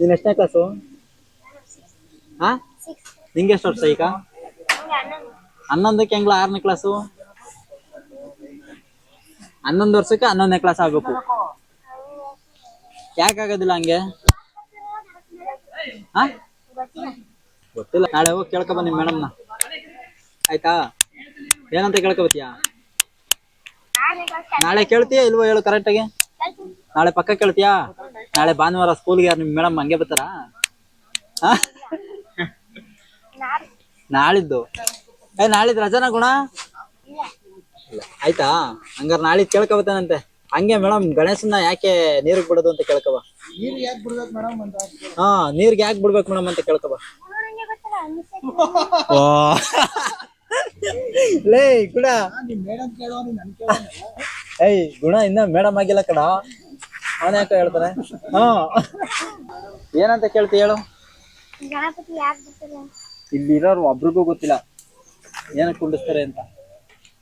ನೀನ್ ಎಷ್ಟನೇ ಕ್ಲಾಸು ಹಾ ನಿಂಗೆ ಎಷ್ಟು ವರ್ಷ ಈಗ? ಹನ್ನೊಂದಕ್ಕೆ ಹೆಂಗ್ಲ ಆರನೇ ಕ್ಲಾಸು ಹನ್ನೊಂದು ವರ್ಷಕ್ಕೆ ಹನ್ನೊಂದನೇ ಕ್ಲಾಸ್ ಆಗ್ಬೇಕು. ಯಾಕಾಗೋದಿಲ್ಲ ಹಂಗೆ? ಹಾ ಗೊತ್ತಿಲ್ಲ. ನಾಳೆ ಹೋಗಿ ಕೇಳ್ಕೊ ಬನ್ನಿ ಮೇಡಮ್ನ. ಆಯ್ತಾ? ಏನಂತ ಕೇಳ್ಕೊಬತ್ತೀಯಾ ನಾಳೆ ಕೇಳ್ತೀಯಾ ಇಲ್ವೋ ಹೇಳು ಕರೆಕ್ಟಾಗಿ ನಾಳೆ ಪಕ್ಕ ಕೇಳ್ತೀಯಾ? ನಾಳೆ ಭಾನುವಾರ ಸ್ಕೂಲ್ಗೆ ಯಾರು ನಿಮ್ಮ ಮೇಡಮ್ ಹಂಗೆ ಬರ್ತಾರ? ಹಾ? ನಾಳಿದ್ದು? ಏ ನಾಳಿದ್ ರಜಾನ ಗುಣ? ಇಲ್ಲ. ಆಯ್ತಾ? ಹಂಗಾರೆ ನಾಳಿದ್ದು ಕೇಳ್ಕೊಬತ್ತಾನಂತೆ. ಹಂಗೆ ಮೇಡಮ್ ಗಣೇಶನ್ನ ಯಾಕೆ ನೀರಿಗೆ ಬಿಡೋದು ಅಂತ ಕೇಳ್ಕೊಬ ನೀರು ಯಾಕೆ ಬಿಡ್ಬೇಕು ಮೇಡಮ್ ಅಂತ ಹಾ ನೀರ್ಗೆ ಯಾಕೆ ಬಿಡ್ಬೇಕು ಮೇಡಮ್ ಅಂತ ಕೇಳ್ಕೊಬ ಓ. ಲೇ ಗುಣ. ನಿಮ್ ಮೇಡಮ್ ಕೇಳೋ ನೀನ್ ನನ್ ಕೇಳೋ ಏಯ್ ಗುಣ ಇನ್ನ ಮೇಡಮ್ ಆಗಿಲ್ಲ ಕಣ. ಅವನ ಯಾಕೆ ಹೇಳ್ತಾನೆ ಹಾ. ಏನಂತ ಕೇಳ್ತಿ ಹೇಳು. ಗಣಪತಿ ಯಾಕೆ ಬರ್ತಾರೆ ಇಲ್ಲಿ ಇರೋರು ಒಬ್ರಿಗೂ ಗೊತ್ತಿಲ್ಲ. ಏನಕ್ಕೆ ಕುಂಡಿಸ್ತಾರೆ ಅಂತ?